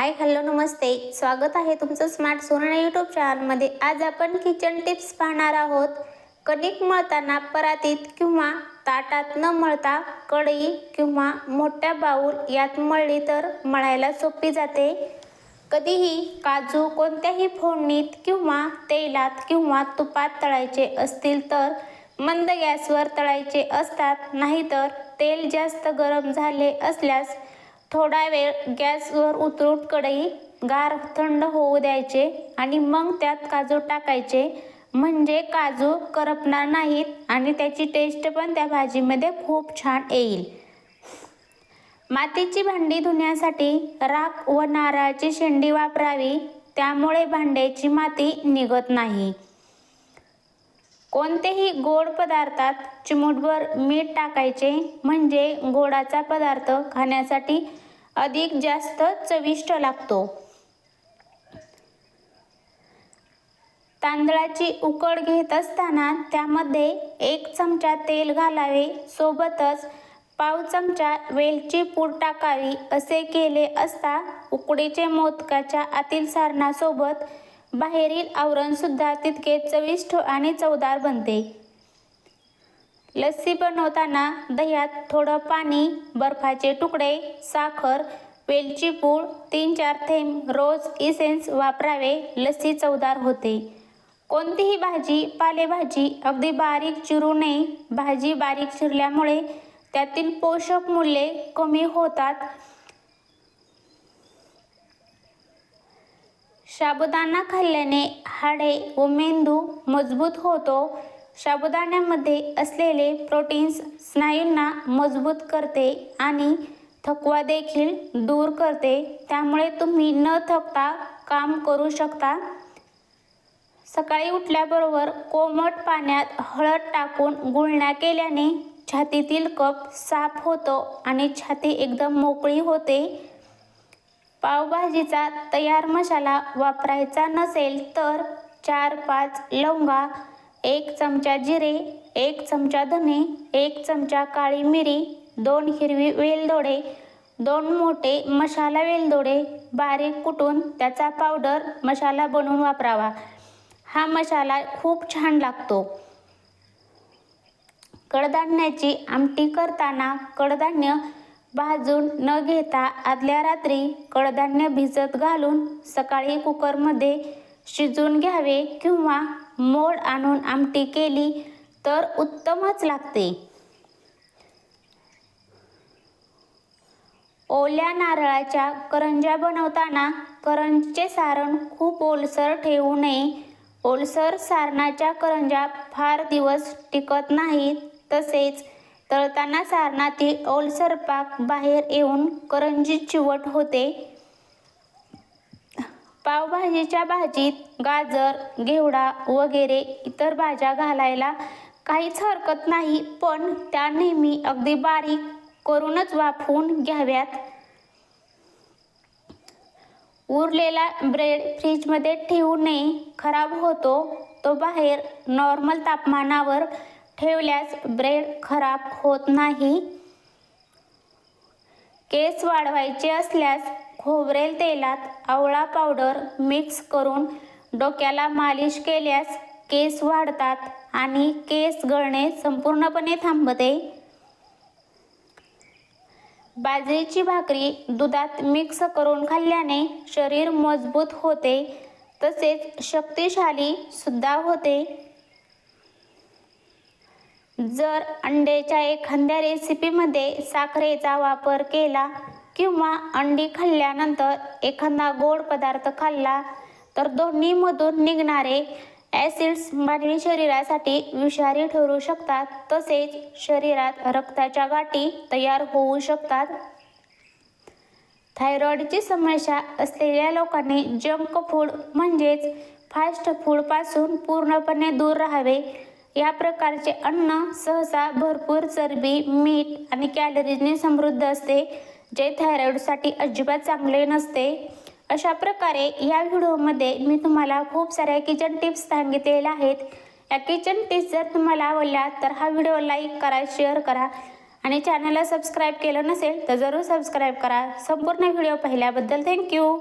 Hi hello नमस्ते. स्वागत आहे तुमचं स्मार्ट सोना यूट्यूब चॅनलमध्ये आज आपण किचन टिप्स पाहणार आहोत. कणिक मळताना परातीत किंवा ताटात न मळता कढई किंवा मोठ्या बाऊल यात मळली तर मळायला सोपी जाते. कधीही काजू कोणत्याही फोडणीत किंवा तेलात किंवा तुपात तळायचे असतील तर मंद गॅसवर तळायचे असतात. नाहीतर तेल जास्त गरम झाले असल्यास थोडा वेळ गॅसवर उतरून कढई गार थंड होऊ द्यायचे आणि मग त्यात काजू टाकायचे. म्हणजे काजू करपणार नाहीत आणि त्याची टेस्ट पण त्या भाजीमध्ये खूप छान येईल. मातीची भांडी धुण्यासाठी राख व नारळाची शेंडी वापरावी. त्यामुळे भांड्याची माती निघत नाही. कोणतेही गोड पदार्थात चिमूटभर मीठ टाकायचे म्हणजे गोडाचा पदार्थ खाण्यासाठी अधिक जास्त चविष्ट लागतो. तांदळाची उकड घेत असताना त्यामध्ये एक चमचा तेल घालावे सोबतच पाव चमचा वेलची पूड टाकावी असे केले असता उकडीचे मोदकाच्या आतील सारणासोबत बाहेरील आवरणसुद्धा तितके चविष्ट आणि चवदार बनते. लस्सी बनवताना दह्यात थोडं पाणी बर्फाचे तुकडे साखर वेलची पूड तीन चार थेंब रोज इसेन्स वापरावे लस्सी चवदार होते. कोणतीही भाजी पालेभाजी अगदी बारीक चिरू नये. भाजी बारीक चिरल्यामुळे त्यातील पोषक मूल्ये कमी होतात. साबुदाणा खाल्ल्याने हाडे व मेंदू मजबूत होतो. साबुदाण्यामध्ये असलेले प्रोटीन्स स्नायूंना मजबूत करते आणि थकवा देखील दूर करते. त्यामुळे तुम्ही न थकता काम करू शकता. सकाळी उठल्याबरोबर कोमट पाण्यात हळद टाकून गुळण्या केल्याने छातीतील कप साफ होतो आणि छाती एकदम मोकळी होते. पावभाजीचा तयार मसाला वापरायचा नसेल तर चार पाच लवंगा एक चमचा जिरे एक चमचा धने एक चमचा काळी मिरी दोन हिरवी वेलदोडे दोन मोठे मसाला वेलदोडे बारीक कुटून त्याचा पावडर मसाला बनवून वापरावा. हा मसाला खूप छान लागतो. कडधान्याची आमटी करताना कडधान्य भाजून न घेता आदल्या रात्री कडधान्य भिजत घालून सकाळी कुकरमध्ये शिजून घ्यावे किंवा मोड आणून आमटी केली तर उत्तमच लागते. ओल्या नारळाच्या करंज्या बनवताना करंजचे सारण खूप ओलसर ठेवू नये. ओलसर सारणाच्या करंज्या फार दिवस टिकत नाहीत तसेच तळताना सारणातील ओलसर पाक बाहेर येऊन करंजी चिवट होते. पावभाजीच्या भाजीत गाजर घेवडा वगैरे इतर भाज्या घालायला काहीच हरकत नाही पण त्या नेहमी अगदी बारीक करूनच वाफवून घ्याव्यात. उरलेला ब्रेड फ्रीजमध्ये ठेवू नये खराब होतो तो बाहेर नॉर्मल तापमानावर ठेवल्यास ब्रेड खराब होत नाही. केस वाढवायचे असल्यास खोबरेल तेलात आवळा पावडर मिक्स करून डोक्याला मालिश केल्यास केस वाढतात आणि केस गळणे संपूर्णपणे थांबते. बाजरीची भाकरी दुधात मिक्स करून खाल्ल्याने शरीर मजबूत होते तसेच शक्तिशाली सुद्धा होते. जर अंड्याच्या एखाद्या रेसिपीमध्ये साखरेचा वापर केला किंवा अंडी खाल्ल्यानंतर एखादा गोड पदार्थ खाल्ला तर दोन्हीमधून निघणारे ॲसिड्स मानवी शरीरासाठी विषारी ठरू शकतात. तसेच शरीरात रक्ताच्या गाठी तयार होऊ शकतात. थायरॉईडची समस्या असलेल्या लोकांनी जंक फूड म्हणजेच फास्ट फूडपासून पूर्णपणे दूर राहावे या प्रकारचे अन्न सहसा भरपूर चरबी मीठ आणि कॅलरीजने समृद्ध असते जे थायरॉईडसाठी अजिबात चांगले नसते. अशा प्रकारे या व्हिडिओमध्ये मी तुम्हाला खूप साऱ्या किचन टिप्स सांगितलेल्या आहेत. या किचन टिप्स जर तुम्हाला आवडल्या तर हा व्हिडिओ लाईक करा शेअर करा आणि चॅनलला सबस्क्राईब केलं नसेल तर जरूर सबस्क्राईब करा. संपूर्ण व्हिडिओ पाहिल्याबद्दल थँक्यू.